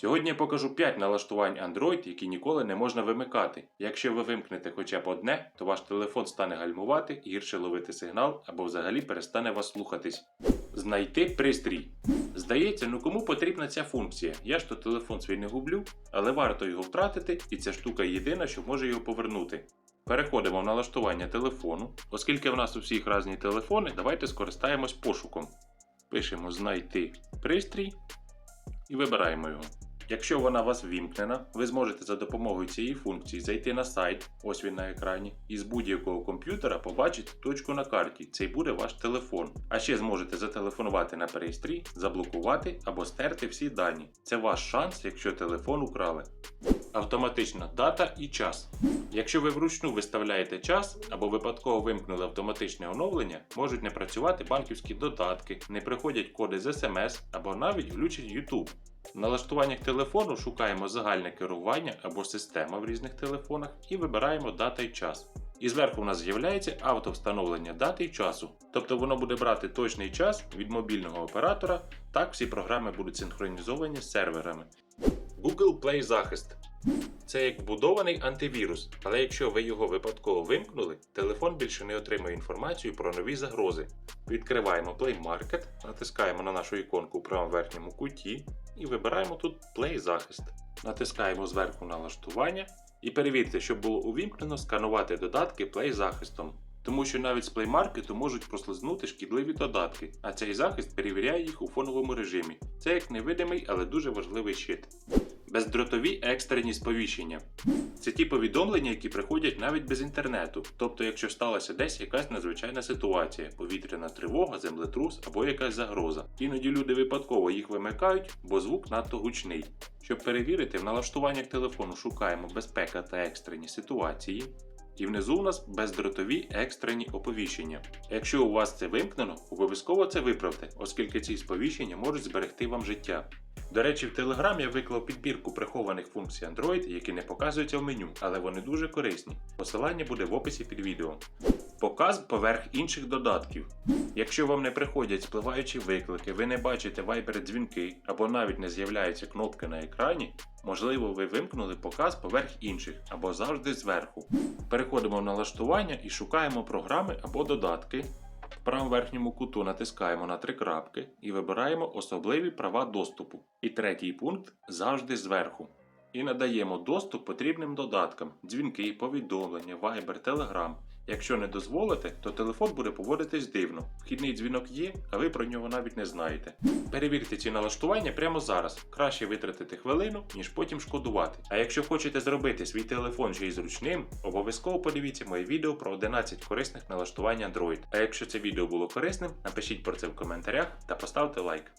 Сьогодні я покажу 5 налаштувань Android, які ніколи не можна вимикати. Якщо ви вимкнете хоча б одне, то ваш телефон стане гальмувати, гірше ловити сигнал або взагалі перестане вас слухатись. Знайти пристрій. Здається, ну кому потрібна ця функція? Я ж то телефон свій не гублю, але варто його втратити, і ця штука єдина, що може його повернути. Переходимо в налаштування телефону. Оскільки в нас у всіх різні телефони, давайте скористаємось пошуком. Пишемо знайти пристрій і вибираємо його. Якщо вона у вас ввімкнена, ви зможете за допомогою цієї функції зайти на сайт, ось він на екрані, і з будь-якого комп'ютера побачити точку на карті. Це й буде ваш телефон. А ще зможете зателефонувати на перейстрій, заблокувати або стерти всі дані. Це ваш шанс, якщо телефон украли. Автоматична дата і час. Якщо ви вручну виставляєте час або випадково вимкнули автоматичне оновлення, можуть не працювати банківські додатки, не приходять коди з SMS або навіть глючить YouTube. В налаштуваннях телефону шукаємо загальне керування або система в різних телефонах і вибираємо дата і час. І зверху у нас з'являється автовстановлення дати і часу. Тобто воно буде брати точний час від мобільного оператора, так всі програми будуть синхронізовані з серверами. Google Play захист. Це як вбудований антивірус, але якщо ви його випадково вимкнули, телефон більше не отримує інформацію про нові загрози. Відкриваємо Play Market, натискаємо на нашу іконку у правому верхньому куті і вибираємо тут Play захист. Натискаємо зверху налаштування і перевірте, щоб було увімкнено сканувати додатки Play захистом. Тому що навіть з Play Market можуть прослизнути шкідливі додатки, а цей захист перевіряє їх у фоновому режимі. Це як невидимий, але дуже важливий щит. Бездротові екстрені сповіщення. Це ті повідомлення, які приходять навіть без інтернету. Тобто, якщо сталася десь якась надзвичайна ситуація, повітряна тривога, землетрус або якась загроза. Іноді люди випадково їх вимикають, бо звук надто гучний. Щоб перевірити, в налаштуваннях телефону шукаємо безпека та екстрені ситуації. І внизу у нас бездротові екстрені оповіщення. Якщо у вас це вимкнено, обов'язково це виправте, оскільки ці сповіщення можуть зберегти вам життя. До речі, в Telegram я виклав підбірку прихованих функцій Android, які не показуються в меню, але вони дуже корисні. Посилання буде в описі під відео. Показ поверх інших додатків. Якщо вам не приходять спливаючі виклики, ви не бачите Viber дзвінки або навіть не з'являються кнопки на екрані, можливо, ви вимкнули показ поверх інших або завжди зверху. Переходимо в налаштування і шукаємо програми або додатки. В правому верхньому куту натискаємо на три крапки і вибираємо особливі права доступу. І третій пункт завжди зверху. І надаємо доступ потрібним додаткам: дзвінки, повідомлення, Viber, Telegram. Якщо не дозволите, то телефон буде поводитись дивно. Вхідний дзвінок є, а ви про нього навіть не знаєте. Перевірте ці налаштування прямо зараз. Краще витратити хвилину, ніж потім шкодувати. А якщо хочете зробити свій телефон ще й зручним, обов'язково подивіться моє відео про 11 корисних налаштувань Android. А якщо це відео було корисним, напишіть про це в коментарях та поставте лайк.